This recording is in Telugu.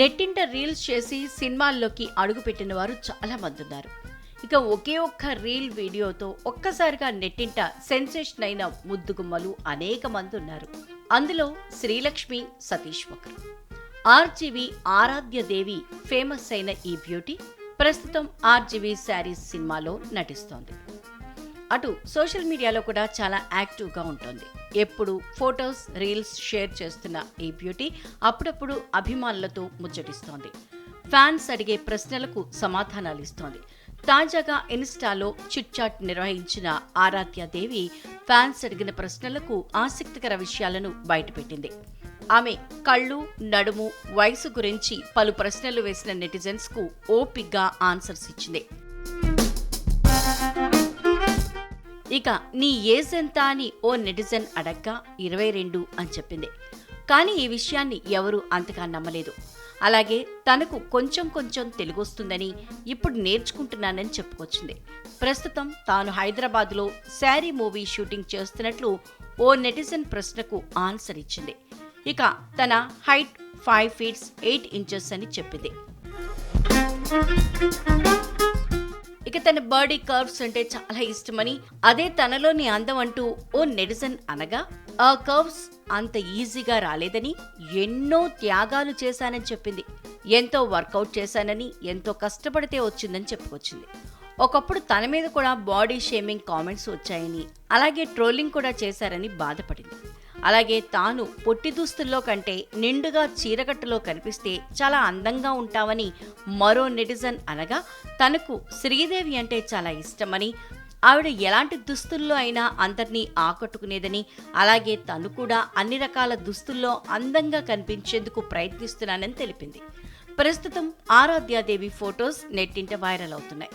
నెట్టింట రీల్స్ చేసి సినిమాల్లోకి అడుగుపెట్టిన వారు చాలా మంది ఉన్నారు. ఇక ఒకే ఒక్క రీల్ వీడియోతో ఒక్కసారిగా నెట్టింట సెన్సేషన్ అయిన ముద్దుగుమ్మలు అనేక మంది ఉన్నారు. అందులో శ్రీలక్ష్మి సతీష్ ఒకరు. ఆర్జీవి ఆరాధ్యదేవి ఫేమస్ అయిన ఈ బ్యూటీ ప్రస్తుతం ఆర్జీవి శారీస్ సినిమాలో నటిస్తోంది. అటు సోషల్ మీడియాలో కూడా చాలా యాక్టివ్గా ఉంటుంది. ఎప్పుడు ఫొటోస్ రీల్స్ షేర్ చేస్తున్న ఈ బ్యూటీ అప్పుడప్పుడు అభిమానులతో ముచ్చటిస్తోంది. ఫ్యాన్స్ అడిగే ప్రశ్నలకు సమాధానాలు ఇస్తోంది. తాజాగా ఇన్స్టాలో చిట్ చాట్ నిర్వహించిన ఆరాధ్య దేవి ఫ్యాన్స్ అడిగిన ప్రశ్నలకు ఆసక్తికర విషయాలను బయటపెట్టింది. ఆమె కళ్ళు నడుము వయసు గురించి పలు ప్రశ్నలు వేసిన నెటిజన్స్కు ఓపిగ్గా ఆన్సర్స్ ఇచ్చింది. ఇక నీ ఏజ్ ఎంత అని ఓ నెటిజన్ అడగ్గా ఇరవై రెండు అని చెప్పింది. కానీ ఈ విషయాన్ని ఎవరూ అంతగా నమ్మలేదు. అలాగే తనకు కొంచెం కొంచెం తెలుగొస్తుందని ఇప్పుడు నేర్చుకుంటున్నానని చెప్పుకొచ్చింది. ప్రస్తుతం తాను హైదరాబాద్లో శారీ మూవీ షూటింగ్ చేస్తున్నట్లు ఓ నెటిజన్ ప్రశ్నకు ఆన్సర్ ఇచ్చింది. ఇక తన height five feets eight inches అని చెప్పింది. ఇక తన బాడీ కర్వ్స్ అంటే చాలా ఇష్టమని అదే తనలోని అందం అంటూ ఓ నెటిజన్ అనగా ఆ కర్వ్స్ అంత ఈజీగా రాలేదని ఎన్నో త్యాగాలు చేశానని చెప్పింది. ఎంతో వర్కౌట్ చేశానని ఎంతో కష్టపడితే వచ్చిందని చెప్పుకొచ్చింది. ఒకప్పుడు తన మీద కూడా బాడీ షేమింగ్ కామెంట్స్ వచ్చాయని అలాగే ట్రోలింగ్ కూడా చేశారని బాధపడింది. అలాగే తాను పొట్టి దుస్తుల్లో కంటే నిండుగా చీరకట్టులో కనిపిస్తే చాలా అందంగా ఉంటావని మరో నెటిజన్ అనగా తనకు శ్రీదేవి అంటే చాలా ఇష్టమని ఆవిడ ఎలాంటి దుస్తుల్లో అయినా అందరినీ ఆకట్టుకునేదని అలాగే తను కూడా అన్ని రకాల దుస్తుల్లో అందంగా కనిపించేందుకు ప్రయత్నిస్తున్నానని తెలిపింది. ప్రస్తుతం ఆరాధ్యాదేవి ఫొటోస్ నెట్టింట వైరల్ అవుతున్నాయి.